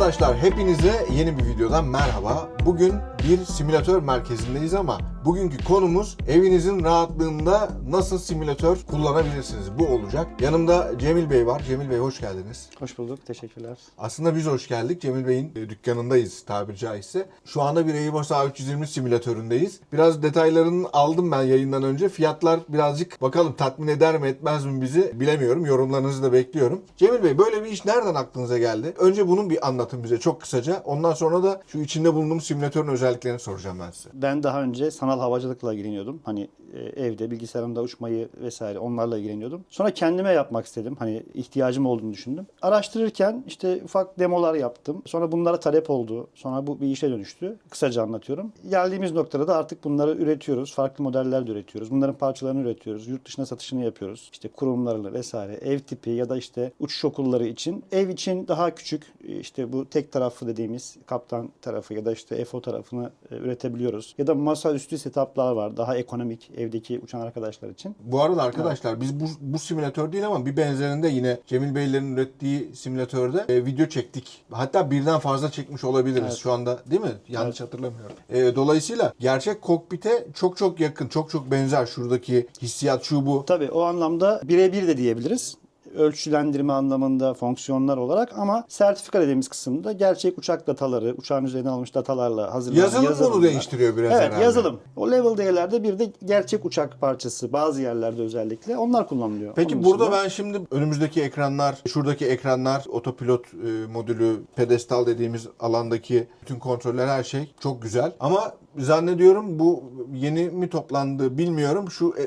Arkadaşlar hepinize yeni bir videodan merhaba. Bugün bir simülatör merkezindeyiz ama bugünkü konumuz evinizin rahatlığında nasıl simülatör kullanabilirsiniz bu olacak. Yanımda Cemil Bey var. Cemil Bey hoş geldiniz. Hoş bulduk, teşekkürler. Aslında biz hoş geldik. Cemil Bey'in e, dükkanındayız tabiri caizse. Şu anda bir Airbus A320 simülatöründeyiz. Biraz detaylarını aldım ben yayından önce. Fiyatlar birazcık bakalım tatmin eder mi etmez mi bizi bilemiyorum. Yorumlarınızı da bekliyorum. Cemil Bey böyle bir iş nereden aklınıza geldi? Önce bunun bir anlatın bize çok kısaca. Ondan sonra da şu içinde bulunduğumuz simülatörün özelliklerini soracağım ben size. Ben daha önce sanal havacılıkla ilgileniyordum. Hani evde bilgisayarımda uçmayı vesaire onlarla ilgileniyordum. Sonra kendime yapmak istedim. Hani ihtiyacım olduğunu düşündüm. Araştırırken işte ufak demolar yaptım. Sonra bunlara talep oldu. Sonra bu bir işe dönüştü. Kısaca anlatıyorum. Geldiğimiz noktada da artık bunları üretiyoruz. Farklı modeller de üretiyoruz. Bunların parçalarını üretiyoruz. Yurt dışına satışını yapıyoruz. İşte kurumlarını vesaire ev tipi ya da işte uçuş okulları için. Ev için daha küçük işte bu tek taraflı dediğimiz kaptan tarafı ya da işte FO tarafını e, üretebiliyoruz. Ya da masaüstü setuplar var. Daha ekonomik evdeki uçan arkadaşlar için. Bu arada arkadaşlar biz bu, bu simülatör değil ama bir benzerinde yine Cemil Beylerin ürettiği simülatörde e, video çektik. Hatta birden fazla çekmiş olabiliriz Evet. şu anda değil mi? Yanlış hatırlamıyorum. E, dolayısıyla gerçek kokpite çok çok yakın, çok çok benzer şuradaki hissiyat şu bu. Tabii o anlamda birebir de diyebiliriz. Ölçülendirme anlamında fonksiyonlar olarak ama sertifika dediğimiz kısımda gerçek uçak dataları, uçağın üzerinden alınmış datalarla hazırlanan Yazılım bunu yazılımlar. değiştiriyor biraz Evet herhalde. yazılım. O level D'lerde bir de gerçek uçak parçası bazı yerlerde özellikle onlar kullanılıyor. Peki Onun burada dışında- ben şimdi önümüzdeki ekranlar, şuradaki ekranlar, otopilot e, modülü, pedestal dediğimiz alandaki bütün kontroller her şey çok güzel. Ama zannediyorum bu yeni mi toplandı bilmiyorum. Şu e,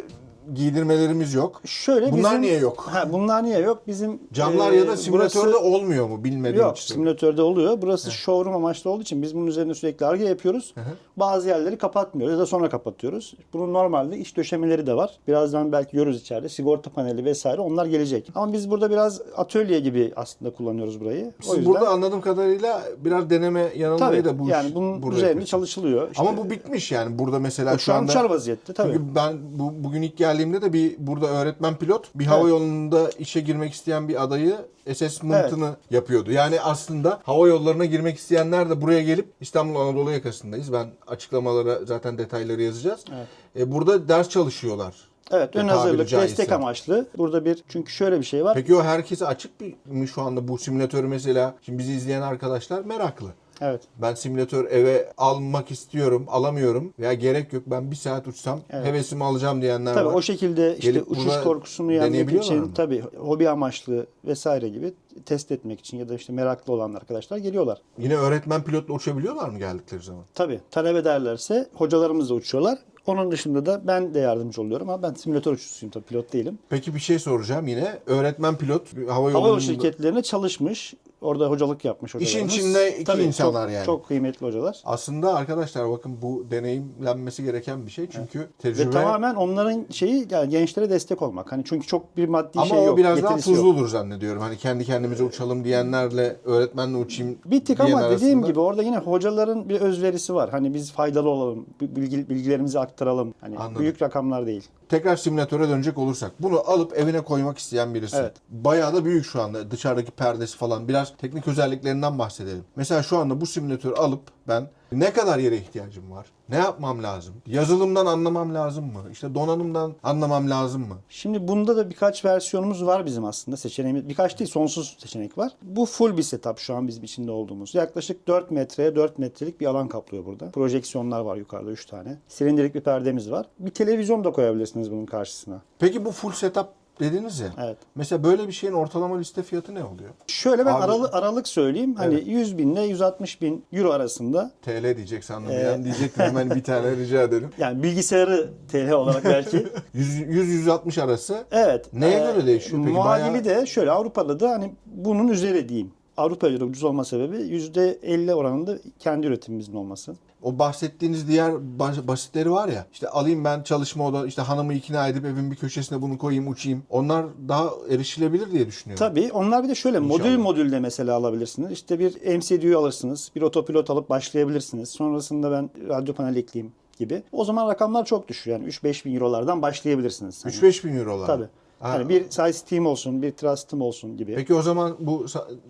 giydirmelerimiz yok. Şöyle Bunlar bizim- niye yok? Ha, bunlar niye yok? Bizim Camlar e, ya da simülatörde burası- olmuyor mu bilmediğim Yok, için. simülatörde oluyor. Burası showroom amaçlı olduğu için biz bunun üzerine sürekli arge yapıyoruz. Bazı yerleri kapatmıyoruz ya da sonra kapatıyoruz. Bunun normalde iç döşemeleri de var. Birazdan belki görürüz içeride. Sigorta paneli vesaire onlar gelecek. Ama biz burada biraz atölye gibi aslında kullanıyoruz burayı. O Siz yüzden burada anladığım kadarıyla biraz deneme yanılmayı da bu yani bunun üzerinde çalışılıyor. İşte, Ama bu bitmiş yani. Burada mesela şu şu an anda uçar vaziyette tabii. Çünkü ben bu, bugün ilk geldiğimde de bir burada öğretmen pilot bir hava Evet. yolunda işe girmek isteyen bir adayı assessment'ını yapıyordu. Yani aslında hava yollarına girmek isteyenler de buraya gelip İstanbul Anadolu yakasındayız. Ben açıklamalara zaten detayları yazacağız. Evet. E, burada ders çalışıyorlar. Evet, ön tabiri hazırlık, caizse. destek amaçlı. Burada bir çünkü şöyle bir şey var. Peki o herkese açık bir mi şu anda bu simülatörü mesela? Şimdi bizi izleyen arkadaşlar meraklı. Evet. Ben simülatör eve almak istiyorum, alamıyorum veya gerek yok. Ben bir saat uçsam Evet. hevesimi alacağım diyenler Tabii var. o şekilde işte Gelip uçuş korkusunu yenmek için tabii hobi amaçlı vesaire gibi test etmek için ya da işte meraklı olan arkadaşlar geliyorlar. Yine öğretmen pilotla uçabiliyorlar mı geldikleri zaman? Tabii talep ederlerse hocalarımız da uçuyorlar. Onun dışında da ben de yardımcı oluyorum ama ben simülatör uçuşçuyum tabii pilot değilim. Peki bir şey soracağım yine. Öğretmen pilot hava Hava yolunda yolu şirketlerine çalışmış. Orada hocalık yapmış İşin hocalarımız. içinde iki Tabii, insanlar çok, yani. Çok kıymetli hocalar. Aslında arkadaşlar bakın bu deneyimlenmesi gereken bir şey. Çünkü Ve tecrübe tamamen onların şeyi yani gençlere destek olmak. Hani çünkü çok bir maddi ama şey o yok. biraz daha getirisi yok. tuzludur zannediyorum. Hani kendi kendimize uçalım diyenlerle öğretmenle uçayım Bir tık ama dediğim arasında- gibi orada yine hocaların bir özverisi var. Hani biz faydalı olalım, bilgi, bilgilerimizi aktaralım. Hani Anladım. büyük rakamlar değil. Tekrar simülatöre dönecek olursak bunu alıp evine koymak isteyen birisi. Evet. Bayağı da büyük şu anda dışarıdaki perdesi falan. Biraz teknik özelliklerinden bahsedelim. Mesela şu anda bu simülatörü alıp ben ne kadar yere ihtiyacım var? Ne yapmam lazım? Yazılımdan anlamam lazım mı? İşte donanımdan anlamam lazım mı? Şimdi bunda da birkaç versiyonumuz var bizim aslında. Seçeneğimiz birkaç değil sonsuz seçenek var. Bu full bir setup şu an bizim içinde olduğumuz. Yaklaşık 4 metreye 4 metrelik bir alan kaplıyor burada. Projeksiyonlar var yukarıda 3 tane. Silindirik bir perdemiz var. Bir televizyon da koyabilirsiniz bunun karşısına. Peki bu full setup dediniz ya. Evet. Mesela böyle bir şeyin ortalama liste fiyatı ne oluyor? Şöyle ben Abi- aralı, aralık söyleyeyim. Hani Evet. 100 bin ile 160 bin euro arasında TL diyecek sandım. Ee, Yani diyecektim hemen bir tane rica ederim. yani bilgisayarı TL olarak belki 100-160 arası. Evet. Neye göre değişiyor peki? Muadili Bayağı- de şöyle Avrupa'da da hani bunun üzeri diyeyim. Avrupa göre ucuz olma sebebi %50 oranında kendi üretimimizin olması. O bahsettiğiniz diğer bas- basitleri var ya. İşte alayım ben çalışma oda işte hanımı ikna edip evin bir köşesine bunu koyayım uçayım. Onlar daha erişilebilir diye düşünüyorum. Tabii onlar bir de şöyle modül İnşallah. modülde mesela alabilirsiniz. İşte bir MCDU alırsınız. Bir otopilot alıp başlayabilirsiniz. Sonrasında ben radyo panel ekleyeyim gibi. O zaman rakamlar çok düşüyor. Yani 3-5 bin eurolardan başlayabilirsiniz. Hani, 3-5 bin eurolar. Tabii. Ha. Hani bir size team olsun, bir trust team olsun gibi. Peki o zaman bu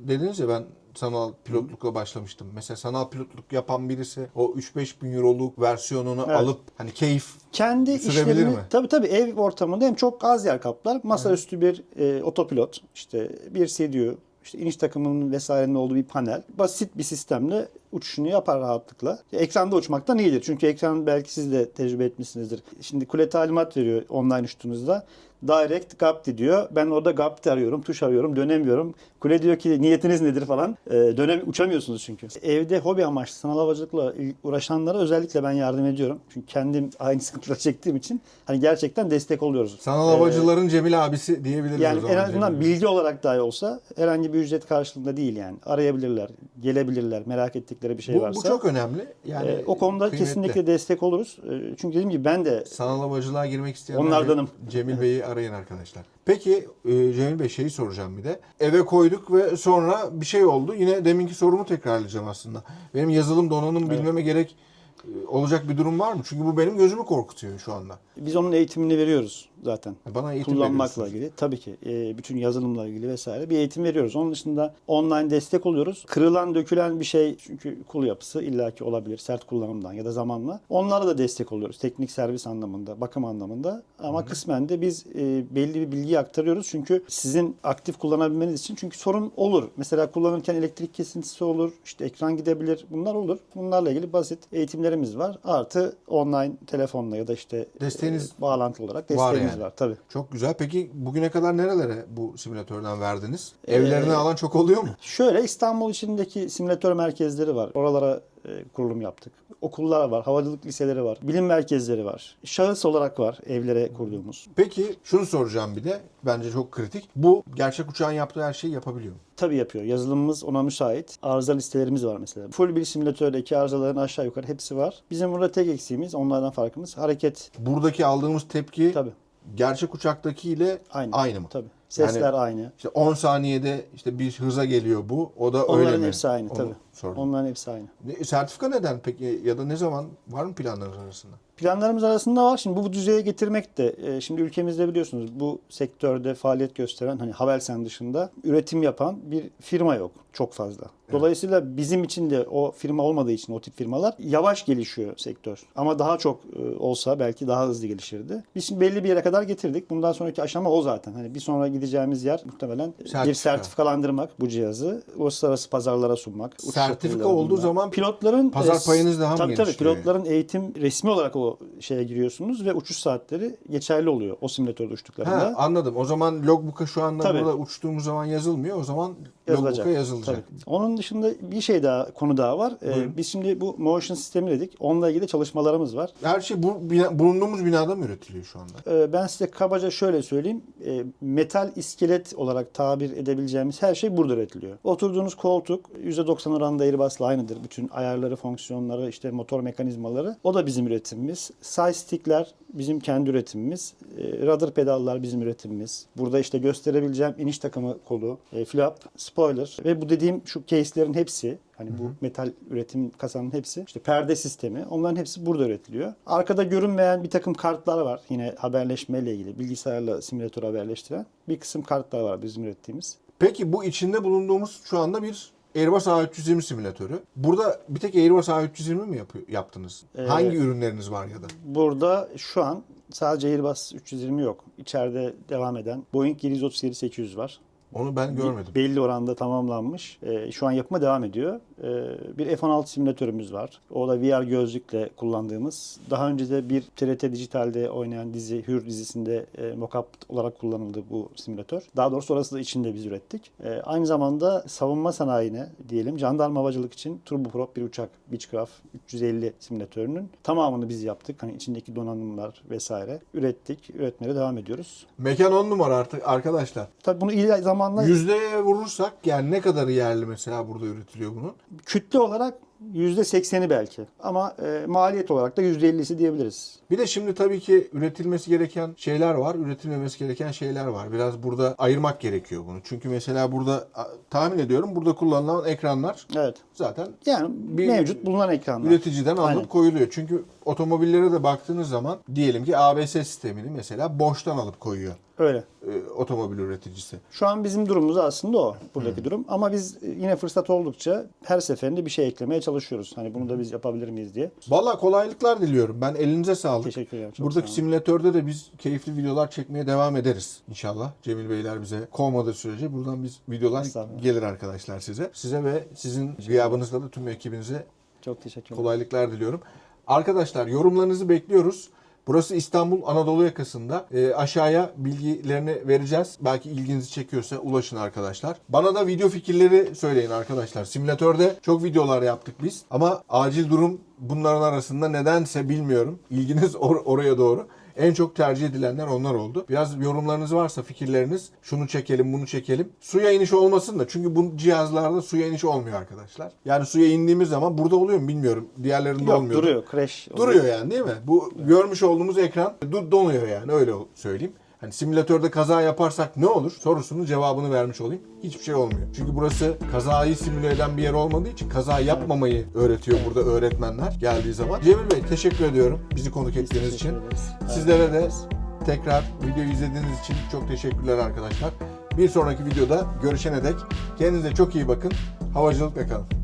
dediniz ya ben sanal pilotlukla başlamıştım. Mesela sanal pilotluk yapan birisi o 3-5 bin euroluk versiyonunu Evet. alıp hani keyif Kendi işlerini mi? tabii tabii ev ortamında hem çok az yer kaplar. Masaüstü bir e, otopilot, işte bir CDU, işte iniş takımının vesairenin olduğu bir panel. Basit bir sistemle uçuşunu yapar rahatlıkla. Ekranda uçmaktan iyidir. Çünkü ekran belki siz de tecrübe etmişsinizdir. Şimdi kule talimat veriyor online uçtuğunuzda. Direct Gapti diyor. Ben orada Gapti arıyorum, tuş arıyorum, dönemiyorum. Kule diyor ki niyetiniz nedir falan. Ee, dönem uçamıyorsunuz çünkü. Evde hobi amaçlı sanal havacılıkla uğraşanlara özellikle ben yardım ediyorum. Çünkü kendim aynı sıkıntıları çektiğim için hani gerçekten destek oluyoruz. sanal Ee, havacıların Cemil abisi diyebiliriz o yani zaman. en azından Cemil bilgi olarak dahi olsa herhangi bir ücret karşılığında değil yani. Arayabilirler, gelebilirler, merak ettikleri bir şey bu, varsa. bu çok önemli. Yani Ee, o konuda kıymetli. kesinlikle destek oluruz. Ee, çünkü dediğim gibi ben de Sanal havacılığa girmek isteyenler Onlardanım. Cemil Bey'i arayın arkadaşlar. Peki e, Cemil Bey şeyi soracağım bir de. Eve koyduk ve sonra bir şey oldu. Yine deminki sorumu tekrarlayacağım aslında. Benim yazılım donanım bilmeme gerek e, olacak bir durum var mı? Çünkü bu benim gözümü korkutuyor şu anda. biz onun eğitimini veriyoruz zaten. Bana eğitim kullanmakla ilgili tabii ki e, bütün yazılımla ilgili vesaire bir eğitim veriyoruz. Onun dışında online destek oluyoruz. Kırılan, dökülen bir şey çünkü kul yapısı illaki olabilir sert kullanımdan ya da zamanla. Onlara da destek oluyoruz. Teknik servis anlamında, bakım anlamında. Ama kısmen de biz e, belli bir bilgiyi aktarıyoruz. Çünkü sizin aktif kullanabilmeniz için çünkü sorun olur. Mesela kullanırken elektrik kesintisi olur, işte ekran gidebilir. Bunlar olur. Bunlarla ilgili basit eğitimlerimiz var. Artı online telefonla ya da işte Desteğiniz e, bağlantı olarak var desteğimiz yani. var tabii. Çok güzel. Peki bugüne kadar nerelere bu simülatörden verdiniz? Ee, Evlerine alan çok oluyor mu? Şöyle İstanbul içindeki simülatör merkezleri var. Oralara e, kurulum yaptık. Okullar var, havacılık liseleri var, bilim merkezleri var. Şahıs olarak var evlere kurduğumuz. Peki şunu soracağım bir de. Bence çok kritik. Bu gerçek uçağın yaptığı her şeyi yapabiliyor mu? Tabii yapıyor. Yazılımımız ona müsait. Arıza listelerimiz var mesela. Full bir simülatördeki arızaların aşağı yukarı hepsi var. Bizim burada tek eksiğimiz, onlardan farkımız hareket. Buradaki aldığımız tepki Tabii. Gerçek uçaktakiyle Aynı. aynı mı? Tabii. Sesler aynı. İşte 10 saniyede işte bir hıza geliyor bu. O da öyle Onların mi? hepsi aynı Onu tabii. sordum. Onların hepsi aynı. Ne- Sertifika neden peki ya da ne zaman var mı planlarınız arasında? Planlarımız arasında var. Şimdi bu, bu düzeye getirmek de e, şimdi ülkemizde biliyorsunuz bu sektörde faaliyet gösteren hani Havelsan dışında üretim yapan bir firma yok çok fazla. Dolayısıyla bizim için de o firma olmadığı için o tip firmalar yavaş gelişiyor sektör. Ama daha çok e, olsa belki daha hızlı gelişirdi. Biz şimdi belli bir yere kadar getirdik. Bundan sonraki aşama o zaten. Hani bir sonra gideceğimiz yer muhtemelen bir Sertifika. sertifikalandırmak bu cihazı. Uluslararası pazarlara sunmak. Sertifika olduğu zaman pilotların pazar e, payınız daha mı tabii, tabii, pilotların eğitim resmi olarak o şeye giriyorsunuz ve uçuş saatleri geçerli oluyor o simülatörde uçtuklarında. Ha, anladım. O zaman logbook'a şu anda Tabii. burada uçtuğumuz zaman yazılmıyor. O zaman yazılacak. logbook'a yazılacak. Tabii. Onun dışında bir şey daha konu daha var. Ee, biz şimdi bu motion sistemi dedik. Onunla ilgili çalışmalarımız var. Her şey bu bina- bulunduğumuz binada mı üretiliyor şu anda? Ee, ben size kabaca şöyle söyleyeyim. Ee, metal iskelet olarak tabir edebileceğimiz her şey burada üretiliyor. Oturduğunuz koltuk %90 oranında Airbus'la aynıdır. Bütün ayarları, fonksiyonları, işte motor mekanizmaları. O da bizim üretimimiz. Side stickler bizim kendi üretimimiz. Ee, rudder pedallar bizim üretimimiz. Burada işte gösterebileceğim iniş takımı kolu, e, flap, spoiler ve bu dediğim şu case'lerin hepsi Hani bu metal üretim kasanın hepsi işte perde sistemi onların hepsi burada üretiliyor. Arkada görünmeyen bir takım kartlar var. Yine haberleşmeyle ilgili bilgisayarla simülatörü haberleştiren bir kısım kartlar var bizim ürettiğimiz. Peki bu içinde bulunduğumuz şu anda bir Airbus A320 simülatörü. Burada bir tek Airbus A320 mi yapıyor, yaptınız? Ee, Hangi ürünleriniz var ya da? Burada şu an sadece Airbus 320 yok. İçeride devam eden Boeing 737-800 var. Onu ben görmedim. Belli oranda tamamlanmış. Ee, şu an yapıma devam ediyor. Ee, bir F-16 simülatörümüz var. O da VR gözlükle kullandığımız. Daha önce de bir TRT Dijital'de oynayan dizi Hür dizisinde e, mockup olarak kullanıldı bu simülatör. Daha doğrusu orası da içinde biz ürettik. Ee, aynı zamanda savunma sanayine diyelim jandarma havacılık için turboprop bir uçak Beechcraft 350 simülatörünün tamamını biz yaptık. Hani içindeki donanımlar vesaire ürettik. Üretmeye devam ediyoruz. Mekan 10 numara artık arkadaşlar. Tabii bunu iyi zamanla Yüzdeye vurursak yani ne kadar yerli mesela burada üretiliyor bunun? kütle olarak %80'i belki. Ama e, maliyet olarak da %50'si diyebiliriz. Bir de şimdi tabii ki üretilmesi gereken şeyler var, üretilmemesi gereken şeyler var. Biraz burada ayırmak gerekiyor bunu. Çünkü mesela burada tahmin ediyorum burada kullanılan ekranlar Evet. zaten Yani Bir- mevcut bulunan ekranlar. üreticiden alınıp Aynen. koyuluyor. Çünkü otomobillere de baktığınız zaman diyelim ki ABS sistemini mesela boştan alıp koyuyor Öyle. e, otomobil üreticisi. Şu an bizim durumumuz aslında o buradaki durum. Ama biz yine fırsat oldukça her seferinde bir şey eklemeye çalışıyoruz. Hani bunu da biz yapabilir miyiz diye. Vallahi kolaylıklar diliyorum. Ben elinize sağlık. Teşekkür ederim. Çok Buradaki simülatörde de biz keyifli videolar çekmeye devam ederiz inşallah. Cemil Beyler bize kovmadığı sürece buradan biz videolar gelir arkadaşlar size. Size ve sizin gıyabınızda da tüm ekibinize Çok teşekkür ederim. kolaylıklar diliyorum. Arkadaşlar yorumlarınızı bekliyoruz. Burası İstanbul Anadolu yakasında. Ee, aşağıya bilgilerini vereceğiz. Belki ilginizi çekiyorsa ulaşın arkadaşlar. Bana da video fikirleri söyleyin arkadaşlar. Simülatörde çok videolar yaptık biz. Ama acil durum bunların arasında nedense bilmiyorum. İlginiz or- oraya doğru. En çok tercih edilenler onlar oldu. Biraz yorumlarınız varsa fikirleriniz şunu çekelim bunu çekelim. Suya iniş olmasın da çünkü bu cihazlarda suya iniş olmuyor arkadaşlar. Yani suya indiğimiz zaman burada oluyor mu bilmiyorum. Diğerlerinde Yok olmuyor. duruyor. Crash. oluyor. Duruyor yani değil mi? Bu görmüş olduğumuz ekran donuyor yani öyle söyleyeyim. Hani simülatörde kaza yaparsak ne olur sorusunun cevabını vermiş olayım. Hiçbir şey olmuyor. Çünkü burası kazayı simüle eden bir yer olmadığı için kaza yapmamayı öğretiyor burada öğretmenler geldiği zaman. Cemil Bey teşekkür ediyorum bizi konuk ettiğiniz için. Sizlere de tekrar videoyu izlediğiniz için çok teşekkürler arkadaşlar. Bir sonraki videoda görüşene dek kendinize çok iyi bakın. Havacılıkla kalın.